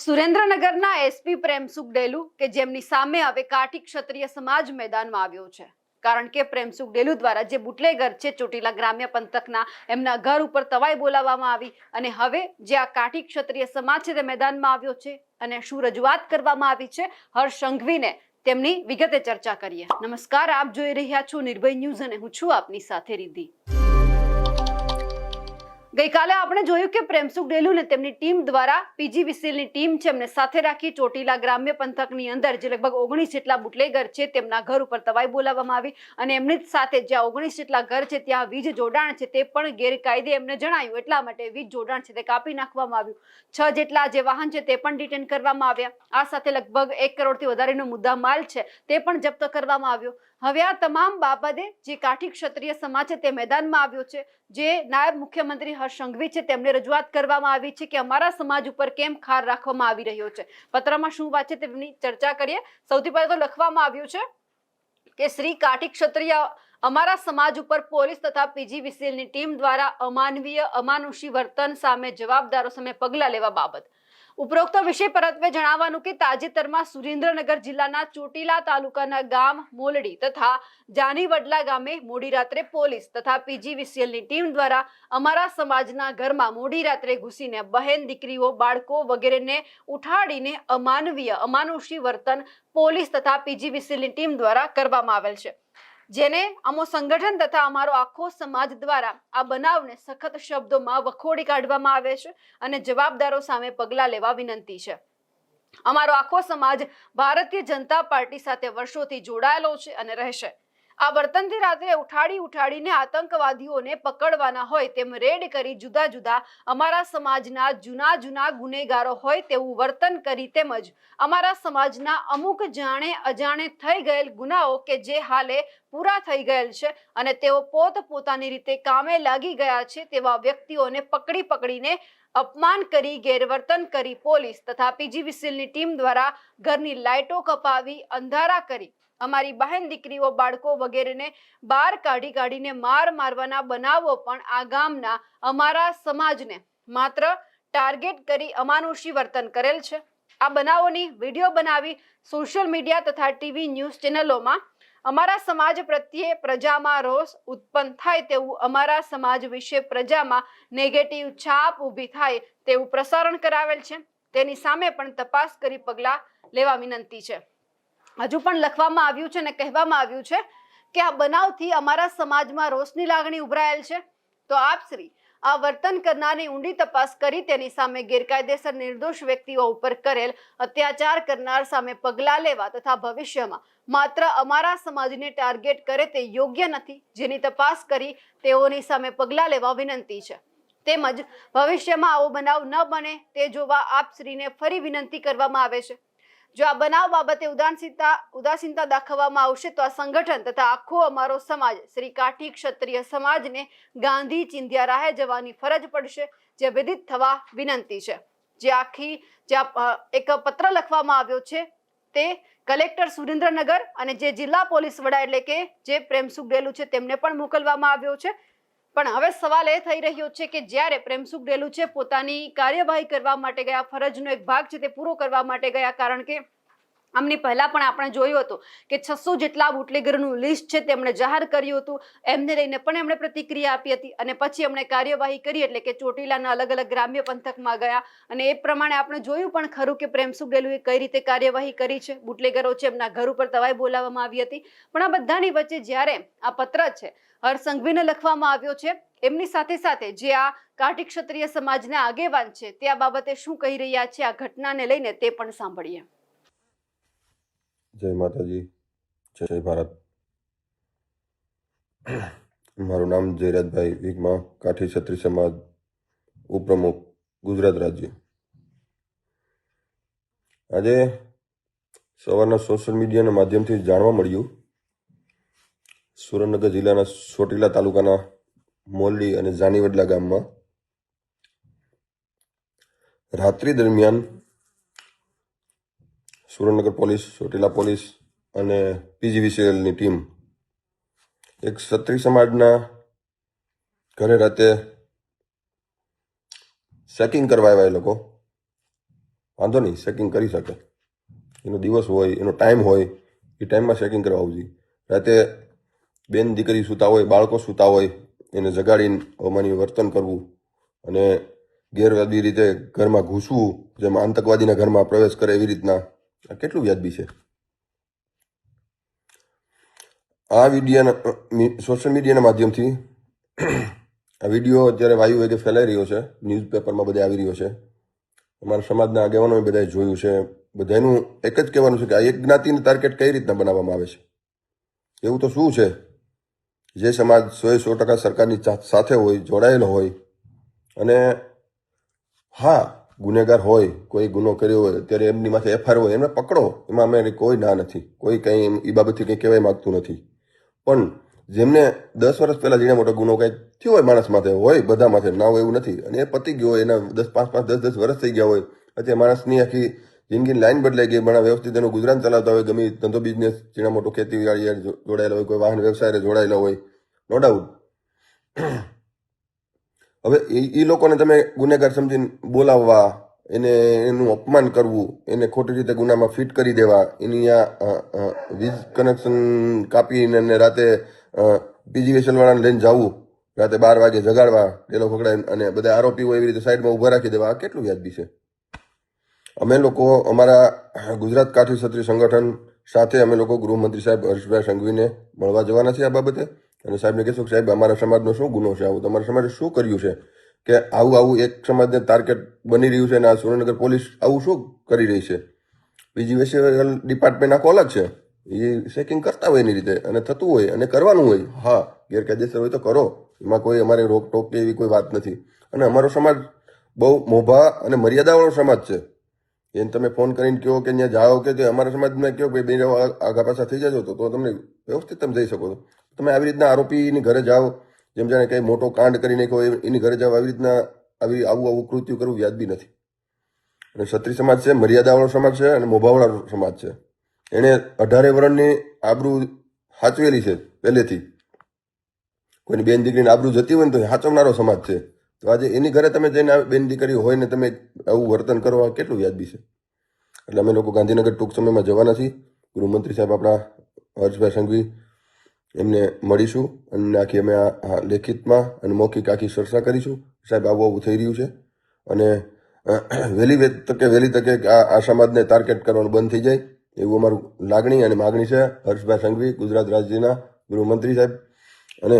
સુરેન્દ્રનગરના એસપી પ્રેમસુખ ડેલુ કે જેમની સામે હવે કાઠી ક્ષત્રિય સમાજ મેદાનમાં આવ્યો છે. કારણ કે પ્રેમસુખ ડેલુ દ્વારા જે બુટલેગર છે ચોટીલા ગ્રામ્ય પંથકના, એમના ઘર ઉપર તવાઈ બોલાવવામાં આવી અને હવે જે આ કાઠી ક્ષત્રિય સમાજ છે તે મેદાનમાં આવ્યો છે અને શું રજૂઆત કરવામાં આવી છે, હર્ષ સંઘવીને તેમની વિગતે ચર્ચા કરીએ. નમસ્કાર, આપ જોઈ રહ્યા છો નિર્ભય ન્યૂઝ અને હું છું આપની સાથે રિદ્ધિ. ગઈકાલે આપણે જોયું કે પ્રેમસુખ ડેલુ ને તેમની ટીમ દ્વારા પીજી વિસેલની ટીમ છે, એમને સાથે રાખી ચોટીલા ગ્રામ્ય પંથકની અંદર, જે લગભગ ઓગણીસ જેટલા બુટલેગર છે, તેમના ઘર ઉપર તવાઈ બોલાવવામાં આવી અને એમની સાથે જ્યાં ઓગણીસ જેટલા ઘર છે, ત્યાં વીજ જોડાણ છે, તે પણ ગેરકાયદે એમને જણાયું. એટલા માટે વીજ જોડાણ છે, તે કાપી નાખવામાં આવ્યું. છ જેટલા જે વાહન છે, તે પણ ડિટેન કરવામાં આવ્યા. આ સાથે લગભગ એક કરોડથી વધારેનો મુદ્દા માલ છે, તે પણ જપ્ત કરવામાં આવ્યો. હવે આ તમામ બાબતે જે કાઠી ક્ષત્રિય સમાજ છે તે મેદાનમાં આવ્યો છે, જે નાયબ મુખ્યમંત્રી હર્ષ સંઘવી છે તેમને રજૂઆત કરવામાં આવી છે કે અમારા સમાજ ઉપર કેમ ખાર રાખવામાં આવી રહ્યો છે. પત્રમાં શું વાત છે તેમની ચર્ચા કરીએ. સૌથી પહેલા તો લખવામાં આવ્યું છે કે શ્રી કાઠી ક્ષત્રિય અમારા સમાજ ઉપર પોલીસ તથા પીજી વિસેલની ટીમ દ્વારા અમાનવીય, અમાનુષી વર્તન સામે જવાબદારો સામે પગલાં લેવા બાબત. ઉપરોક્ત વિશે પરત્વે જણાવવાનું કે તાજેતરમાં સુરેન્દ્રનગર જિલ્લાના ચોટીલા તાલુકાના ગામ મોલડી તથા જાનીવડલા ગામે મોડી રાત્રે પોલીસ તથા પીજીવીસીએલની ટીમ દ્વારા અમારા સમાજના ઘરમાં મોડી રાત્રે ઘૂસીને બહેન દીકરીઓ, બાળકો વગેરેને ઉઠાડીને અમાનવીય, અમાનુષી વર્તન પોલીસ તથા પીજીવીસીએલની ટીમ દ્વારા કરવામાં આવેલ છે. જેને અમો સંગઠન તથા અમારો આખો સમાજ દ્વારા આ બનાવને સખત શબ્દોમાં વખોડી કાઢવામાં આવે છે અને જવાબદારો સામે પગલાં લેવા વિનંતી છે. અમારો આખો સમાજ ભારતીય જનતા પાર્ટી સાથે વર્ષોથી જોડાયેલો છે અને રહેશે. આ વર્તનથી રાત્રે ઉઠાડી ઉઠાડીને આતંકવાદીઓને પકડવાના હોય તેમ રેડ કરી જુદા જુદા અમારા સમાજના જૂના જૂના ગુનેગારો હોય તેવું વર્તન કરી તેમજ અમારા સમાજના અમુક જાણે અજાણે થઈ ગયેલ ગુનાઓ કે જે હાલે પૂરા થઈ ગયેલ છે અને તેઓ પોત પોતાની રીતે કામે લાગી ગયા છે તેવા વ્યક્તિઓને પકડી પકડીને અપમાન કરી, ગેરવર્તન કરી પોલીસ તથા પીજીવીસીએલની ટીમ દ્વારા ઘરની લાઇટો કપાવી, અંધારા કરી. અમારી બહેન દીકરીઓ, બાળકો વગેરેને બહાર કાઢી કાઢીને માર મારવાના બનાવો પણ આ ગામના અમારા સમાજને માત્ર ટાર્ગેટ કરી અમાનુષી વર્તન કરેલ છે. આ બનાવોની વીડિયો બનાવી સોશિયલ મીડિયા તથા ટીવી ન્યૂઝ ચેનલોમાં અમારા સમાજ પ્રત્યે પ્રજામાં રોષ ઉત્પન્ન થાય તેવું અમારા સમાજ વિશે પ્રજામાં નેગેટિવ છાપ ઊભી થાય તેવું પ્રસારણ કરાવેલ છે. તેની સામે પણ તપાસ કરી પગલાં લેવા વિનંતી છે. હજુ પણ લખવામાં આવ્યું છે અને કહેવામાં આવ્યું છે કે આ બનાવથી અમારા સમાજમાં રોષની લાગણી ઉભરાયેલ છે. તો આપ શ્રી આ વર્તન કરનારની ઊંડી તપાસ કરી તેની સામે ગેરકાયદેસર નિર્દોષ વ્યક્તિઓ ઉપર કરેલ અત્યાચાર કરનાર સામે પગલાં લેવા તથા ભવિષ્યમાં માત્ર અમારા સમાજને ટાર્ગેટ કરે તે યોગ્ય નથી. જેની તપાસ કરી તેઓની સામે પગલાં લેવા વિનંતી છે. તેમજ ભવિષ્યમાં આવો બનાવ ન બને તે જોવા આપ શ્રીને ફરી વિનંતી કરવામાં આવે છે. જો આ બનાવ બાબતે ઉદાસીનતા ઉદાસીનતા દાખવવામાં આવશે તો આ સંગઠન તથા આખો અમારો સમાજ, શ્રી કાઠી ક્ષત્રિય સમાજને ગાંધી ચિંધ્યા રાહે જવાની ફરજ પડશે, જે વિદિત થવા વિનંતી છે. જે આખી, જે એક પત્ર લખવામાં આવ્યો છે તે કલેક્ટર સુરેન્દ્રનગર અને જે જિલ્લા પોલીસ વડા એટલે કે જે પ્રેમસુખ ડેલુ છે તેમને પણ મોકલવામાં આવ્યો છે. પણ હવે સવાલ એ થઈ રહ્યો છે કે જ્યારે પ્રેમસુખ ડેલુ છે, પોતાની કાર્યવાહી કરવા માટે ગયા, ફરજનો એક ભાગ છે તે પૂરો કરવા માટે ગયા, કારણ કે આમની પહેલા પણ આપણે જોયું હતું કે છસો જેટલા બુટલેગરનું લિસ્ટ છે તેમણે જાહેર કર્યું હતું. એમને લઈને પણ એમણે પ્રતિક્રિયા આપી હતી અને પછી એમણે કાર્યવાહી કરી એટલે કે ચોટીલાના અલગ અલગ ગ્રામ્ય પંથકમાં ગયા. અને એ પ્રમાણે આપણે જોયું પણ ખરું કે પ્રેમસુખ ડેલુએ કઈ રીતે કાર્યવાહી કરી છે. બુટલેગરો છે એમના ઘર ઉપર તવાઈ બોલાવવામાં આવી હતી. પણ આ બધાની વચ્ચે જ્યારે આ પત્ર છે હર્ષ સંઘવીને લખવામાં આવ્યો છે. એમની સાથે સાથે જે આ કાઠી ક્ષત્રિય સમાજના આગેવાન છે, તે આ બાબતે શું કહી રહ્યા છે, આ ઘટનાને લઈને તે પણ સાંભળીએ. જય માતાજી, જય ભારત. મારું નામ જયરાજભાઈ વિગમા, કાઠી ક્ષત્રિય સમાજ ઉપપ્રમુખ, ગુજરાત રાજ્ય. આજે સવારના સોશિયલ મીડિયાના માધ્યમથી જાણવા મળ્યું સુરેન્દ્રનગર જિલ્લાના ચોટીલા તાલુકાના મોલડી અને જાનીવડલા ગામમાં રાત્રિ દરમિયાન સુરેન્દ્રનગર પોલીસ ચોટીલા પોલીસ અને પીજીવીસીએલની ટીમ એક ક્ષત્રિય સમાજના ઘરે રાતે ચેકિંગ કરવા આવ્યા એ લોકો. વાંધો નહીં ચેકિંગ કરી શકે. એનો દિવસ હોય, એનો ટાઈમ હોય, એ ટાઈમમાં ચેકિંગ કરવા આવજી રાતે બેન દીકરી સૂતા હોય, બાળકો સૂતા હોય, એને જગાડીને અમાની વર્તન કરવું અને ગેરવાજબી રીતે ઘરમાં ઘૂસવું, જેમ આતંકવાદીના ઘરમાં પ્રવેશ કરે એવી રીતના, આ કેટલું વ્યાજબી છે? આ વિડીયાના સોશિયલ મીડિયાના માધ્યમથી, આ વીડિયો અત્યારે વાયુ વેગે ફેલાઈ રહ્યો છે, ન્યૂઝપેપરમાં બધે આવી રહ્યો છે. અમારા સમાજના આગેવાનોએ બધાએ જોયું છે. બધાનું એક જ કહેવાનું છે કે આ એક જ્ઞાતિને ટાર્ગેટ કઈ રીતના બનાવવામાં આવે છે? એવું તો શું છે? જે સમાજ સો સો ટકા સરકારની સાથે હોય, જોડાયેલો હોય અને હા, ગુનેગાર હોય, કોઈ ગુનો કર્યો હોય, અત્યારે એમની માથે એફઆઈઆર હોય, એમને પકડો, એમાં અમે કોઈ ના નથી. કોઈ કંઈ એ બાબતથી કંઈ કહેવાય માગતું નથી. પણ જેમને દસ વર્ષ પહેલાં જેને મોટો ગુનો કંઈ થયો હોય, માણસ માથે હોય, બધા માથે, ના હોય એવું નથી. અને એ પતી ગયો હોય, એના દસ, પાંચ પાંચ, દસ દસ વર્ષ થઈ ગયા હોય, અત્યારે માણસની આખી જિંદગીની લાઈન બદલાઈ ગઈ પણ વ્યવસ્થિત એનું ગુજરાન ચલાવતા હોય, ગમે એ ધંધો બિઝનેસ ચીણા મોટો ખેતીવાડી જોડાયેલા હોય, કોઈ વાહન વ્યવસાય જોડાયેલા હોય. નો ડાઉટ હવે એ એ લોકોને તમે ગુનેગાર સમજીને બોલાવવા, એને, એનું અપમાન કરવું, એને ખોટી રીતે ગુનામાં ફિટ કરી દેવા, એની આ વીજ કનેક્શન કાપીને અને રાતે પીજી વાળાને લઈને જવું, રાતે બાર વાગે જગાડવા, ડેલો પકડાય અને બધા આરોપીઓ એવી રીતે સાઈડમાં ઊભા રાખી દેવા, આ કેટલું વ્યાજબી છે? અમે લોકો અમારા ગુજરાત કાઠી ક્ષત્રિય સંગઠન સાથે અમે લોકો ગૃહમંત્રી સાહેબ હર્ષભાઈ સંઘવીને મળવા જવાના છીએ આ બાબતે. અને સાહેબને કહેશું કે સાહેબ, અમારા સમાજનો શું ગુનો છે? આવું તમારા સમાજે શું કર્યું છે? કે આવું આવું એક સમાજને ટાર્ગેટ બની રહ્યું છે અને આ સુરેન્દ્રનગર પોલીસ આવું શું કરી રહી છે? બીજી વેસ્ટેબલ ડિપાર્ટમેન્ટ આખો અલગ છે. એ ચેકિંગ કરતા હોય એની રીતે. અને થતું હોય અને કરવાનું હોય. હા, ગેરકાયદેસર હોય તો કરો. એમાં કોઈ અમારે રોકટોક કે એવી કોઈ વાત નથી. અને અમારો સમાજ બહુ મોભા અને મર્યાદાવાળો સમાજ છે. એને તમે ફોન કરીને કહો કે ત્યાં જાઓ કે અમારા સમાજમાં કહો કે બે આગા પાછા થઈ જજો તો તમને વ્યવસ્થિત તમે જઈ શકો છો. તમે આવી રીતના આરોપીની ઘરે જાઓ, જેમ જાણે કંઈ મોટો કાંડ કરી નાખ્યો એની ઘરે જાઓ, આવી રીતના આવી આવું આવું કૃત્યુ કરવું વ્યાજબી નથી. અને ક્ષત્રિય સમાજ છે, મર્યાદાવાળો સમાજ છે અને મોભાવાળો સમાજ છે. એણે અઢારે વર્ણની આબરૂ સાચવેલી છે, પહેલેથી. કોઈની બેન દીકરીને આબરૂ જતી હોય ને તો સાચવનારો સમાજ છે. તો આજે એની ઘરે તમે જઈને બેન દીકરી હોય ને તમે આવું વર્તન કરો આ કેટલું વ્યાજબી છે? એટલે અમે લોકો ગાંધીનગર ટૂંક સમયમાં જવાના છીએ. ગૃહમંત્રી સાહેબ આપણા હર્ષભાઈ સંઘવી એમને મળીશું અને આખી અમે આ લેખિતમાં અને મૌખિક આખી ચર્ચા કરીશું. સાહેબ, આવું આવું થઈ રહ્યું છે. અને વહેલી તકે વહેલી તકે આ સમાજને ટાર્ગેટ કરવાનું બંધ થઈ જાય એવું અમારું લાગણી અને માગણી છે હર્ષભાઈ સંઘવી ગુજરાત રાજ્યના ગૃહમંત્રી સાહેબ. અને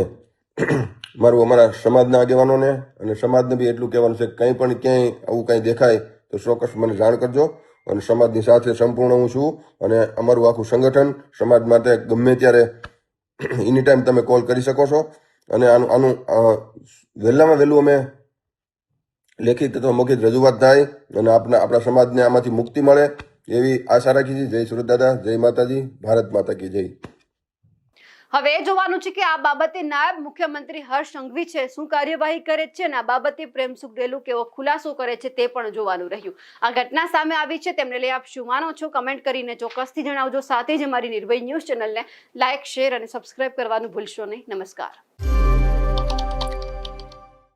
મારું અમારા સમાજના આગેવાનોને અને સમાજને બી એટલું કહેવાનું છે કંઈ પણ ક્યાંય આવું કંઈ દેખાય તો ચોક્કસ મને જાણ કરજો અને સમાજની સાથે સંપૂર્ણ હું છું અને અમારું આખું સંગઠન સમાજ માટે ગમે ત્યારે એની ટાઈમ તમે કોલ કરી શકો છો. અને આનું આનું વહેલામાં વહેલું અમે લેખિત અથવા મૌખિત રજૂઆત થાય અને આપણા આપણા સમાજને આમાંથી મુક્તિ મળે એવી આશા રાખી છે જય સુરત દાદા, જય માતાજી, ભારત માતા કી જય. હવે જોવાનું છે કે આ બાબતે નાયબ મુખ્યમંત્રી હર્ષ સંઘવી છે, શું કાર્યવાહી કરે છે અને આ બાબતે પ્રેમસુખ ડેલુ કેવો ખુલાસો કરે છે તે પણ જોવાનું રહ્યું. આ ઘટના સામે આવી છે, તેમને લઈ આપ શું માનો છો? કમેન્ટ કરીને ચોક્કસથી જણાવજો. સાથે જ અમારી નિર્ભય ન્યૂઝ ચેનલને લાઇક શેર અને સબસ્ક્રાઇબ કરવાનું ભૂલશો નહીં. નમસ્કાર.